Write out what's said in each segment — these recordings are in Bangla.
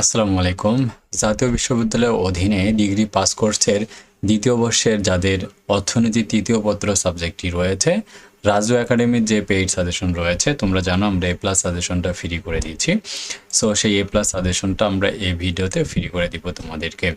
আসসালামু আলাইকুম। জাতীয় বিশ্ববিদ্যালয়ের অধীনে ডিগ্রি পাস কোর্সের দ্বিতীয় বর্ষের যাদের অর্থনীতি তৃতীয় পত্র সাবজেক্টটি রয়েছে রাজু একাডেমির যে পেইড সাজেশন রয়েছে, তোমরা জানো আমরা এ প্লাস সাজেশনটা ফ্রি করে দিয়েছি। সো সেই এ প্লাস সাজেশনটা আমরা এই ভিডিওতে ফ্রি করে দিব তোমাদেরকে।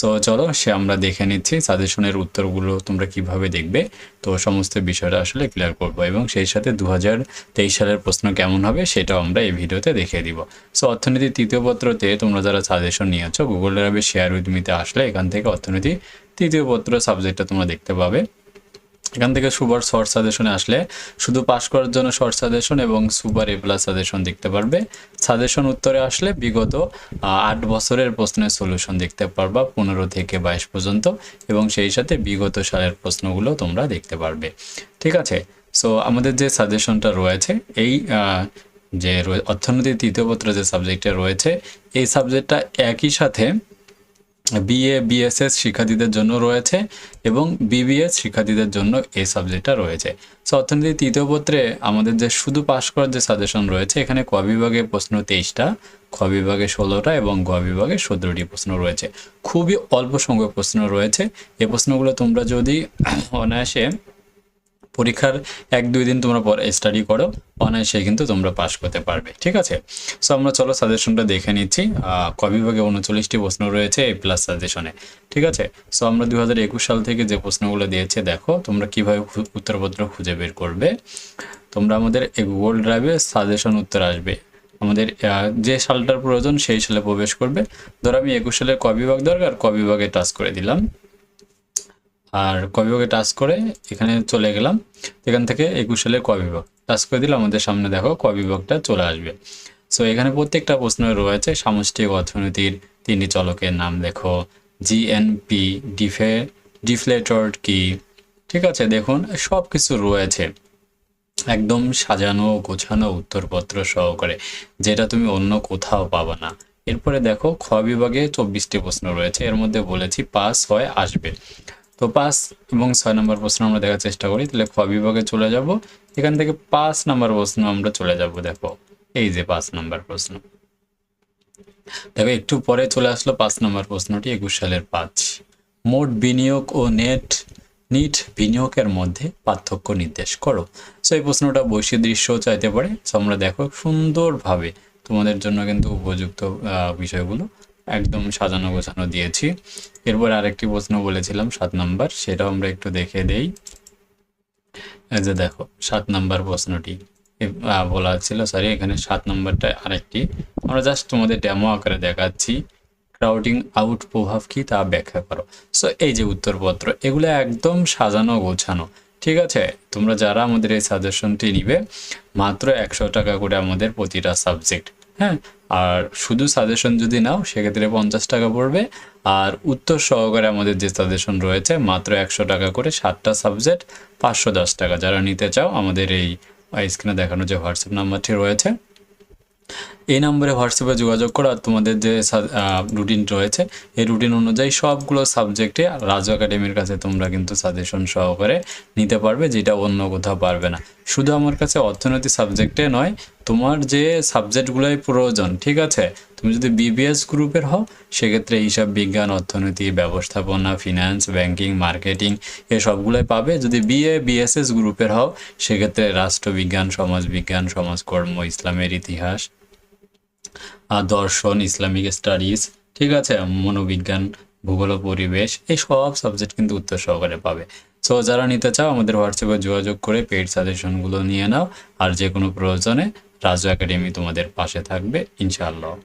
সো চলো, সে আমরা দেখে নিচ্ছি সাজেশনের উত্তরগুলো তোমরা কীভাবে দেখবে। তো সমস্ত বিষয়টা আসলে ক্লিয়ার করব এবং সেই সাথে দু হাজার তেইশ সালের প্রশ্ন কেমন হবে সেটাও আমরা এই ভিডিওতে দেখিয়ে দিব। সো অর্থনীতি তৃতীয় পত্রতে তোমরা যারা সাজেশন নিয়েছো গুগলের আবে শেয়ার উদ্মিতে মিতে আসলে এখান থেকে অর্থনীতি তৃতীয় পত্র সাবজেক্টটা তোমরা দেখতে পাবে। এখান থেকে সুপার শর্ট সাজেশনে আসলে শুধু পাস করার জন্য শর্ট সাজেশন এবং সুপার এ প্লাস সাজেশন দেখতে পারবে। সাজেশন উত্তরে আসলে বিগত আট বছরের প্রশ্নের সলিউশন দেখতে পারবা, পনেরো থেকে বাইশ পর্যন্ত এবং সেই সাথে বিগত সালের প্রশ্নগুলো তোমরা দেখতে পারবে। ঠিক আছে? সো আমাদের যে সাজেশনটা রয়েছে, এই যে অর্থনীতি তৃতীয় পত্র যে সাবজেক্টে রয়েছে, এই সাবজেক্টটা একই সাথে বিএ বিএসএস শিক্ষার্থীদের জন্য রয়েছে এবং বিবিএস শিক্ষার্থীদের জন্য এই সাবজেক্টটা রয়েছে। সো অর্থনীতি তৃতীয় পত্রে আমাদের যে শুধু পাশ করার যে সাজেশন রয়েছে, এখানে ক বিভাগে প্রশ্ন তেইশটা, খ বিভাগে ষোলোটা এবং গ বিভাগে সতেরোটি প্রশ্ন রয়েছে। খুবই অল্প সংখ্যক প্রশ্ন রয়েছে। এই প্রশ্নগুলো তোমরা যদি অনায়াসে পরীক্ষার এক, দুই দিন তোমরা স্টাডি করো। অনায়াসে কিন্তু তোমরা পাশ করতে পারবে, ঠিক আছে? সো আমরা চলো সাজেশনটা দেখে নিচ্ছি। ক বিভাগে উনচল্লিশটি প্রশ্ন রয়েছে এ প্লাস সাজেশনে ঠিক আছে? সো আমরা দু হাজার একুশ সাল থেকে যে প্রশ্নগুলো দিয়েছে, দেখো তোমরা কীভাবে উত্তরপত্র খুঁজে বের করবে। তোমরা আমাদের গুগল ড্রাইভে সাজেশন উত্তর আসবে। আমাদের যে সালটার প্রয়োজন সেই সালে প্রবেশ করবে। ধরো আমি একুশ সালে ক বিভাগ দরকার, ক বিভাগে টাচ করে দিলাম। আর ক বিভাগে টাচ করে এখানে চলে গেলাম। এখান থেকে একুশ সালের ক বিভাগ। টাচ করে দিলে আমাদের সামনে দেখো ক বিভাগটা চলে আসবে। সো এখানে প্রত্যেকটা প্রশ্ন রয়েছে। সামষ্টিক অর্থনীতির তিনটি চলকের নাম দেখো। জিএনপি ডিফে ডিফলেটর কি? ঠিক আছে, দেখুন সব কিছু রয়েছে। একদম সাজানো, গোছানো উত্তরপত্র সহকারে, যেটা তুমি অন্য কোথাও পাবে না। এরপরে দেখো, খ বিভাগে চব্বিশটি প্রশ্ন রয়েছে। এর মধ্যে বলেছি পাস হয়, আসবে। তো পাঁচ এবং ছয় নম্বর প্রশ্ন আমরা দেখার চেষ্টা করি, তাহলে খ বিভাগে চলে যাব। এখান থেকে পাঁচ নম্বর প্রশ্ন আমরা চলে যাব, দেখো। এই যে পাঁচ নম্বর প্রশ্ন। দেখো, একটু পরে চলে আসলো পাঁচ নম্বর প্রশ্নটি, একুশ সালের পাঁচ। মোট বিনিয়োগ ও নেট, নিট বিনিয়োগের মধ্যে পার্থক্য নির্দেশ করো। সো, এই প্রশ্নটা বৈশ্বিক দৃশ্য চাইতে পারে। সো, আমরা দেখো সুন্দরভাবে তোমাদের জন্য কিন্তু উপযুক্ত বিষয়গুলো একদম সাজানো গোছানো দিয়েছি। এরপর আরেকটি প্রশ্ন বলেছিলাম, সাত নাম্বার, সেটাও আমরা একটু দেখে দেই। যে দেখো, সাত নাম্বার প্রশ্নটি বলা ছিল সরি এখানে সাত নাম্বারটা আরেকটি। আমরা জাস্ট তোমাদের ডেমো আকারে দেখাচ্ছি। ক্রাউডিং আউট প্রভাব কি তা ব্যাখ্যা করো। সো এই যে উত্তরপত্র, এগুলো একদম সাজানো গোছানো, ঠিক আছে? তোমরা যারা আমাদের এই সাজেশনটি নিবে, মাত্র একশো টাকা করে আমাদের প্রতিটা সাবজেক্ট হ্যাঁ। আর শুধু সাজেশন যদি নাও, সেক্ষেত্রে পঞ্চাশ টাকা পড়বে। আর উত্তর সহকারে আমাদের যে সাজেশন রয়েছে, মাত্র একশো টাকা করে সাতটা সাবজেক্ট পাঁচশো দশ টাকা। যারা নিতে চাও, আমাদের এই স্ক্রিনে দেখানো যে হোয়াটসঅ্যাপ নাম্বারটি রয়েছে, এই নম্বরে হোয়াটসঅ্যাপে যোগাযোগ করো। আর তোমাদের যে রুটিন রয়েছে, এই রুটিন অনুযায়ী সবগুলো সাবজেক্টে রাজু একাডেমির কাছে তোমরা কিন্তু সাজেশন সহকারে নিতে পারবে, যেটা অন্য কোথাও পারবে না। শুধু আমার কাছে অর্থনীতি সাবজেক্টে নয় তোমার যে সাবজেক্টগুলোই প্রয়োজন, ঠিক আছে? তুমি যদি বিবিএস গ্রুপের হও, সেক্ষেত্রে হিসাব বিজ্ঞান, অর্থনীতি, ব্যবস্থাপনা ফিনান্স ব্যাংকিং মার্কেটিং এ সবগুলোই পাবে। যদি বিএ বিএসএস গ্রুপের হও, সেক্ষেত্রে রাষ্ট্রবিজ্ঞান, সমাজবিজ্ঞান, সমাজকর্ম, ইসলামের ইতিহাস আর দর্শন, ইসলামিক স্টাডিজ, ঠিক আছে? মনোবিজ্ঞান, ভূগোল পরিবেশ এই সব সাবজেক্ট কিন্তু উত্তর সহকারে পাবে। সো যারা নিতে চাও, আমাদের হোয়াটসঅ্যাপে যোগাযোগ করে পেড সাজেশনগুলো নিয়ে নাও। আর যে কোনো প্রয়োজনে রাজু একাডেমি তোমাদের পাশে থাকবে ইনশাআল্লাহ।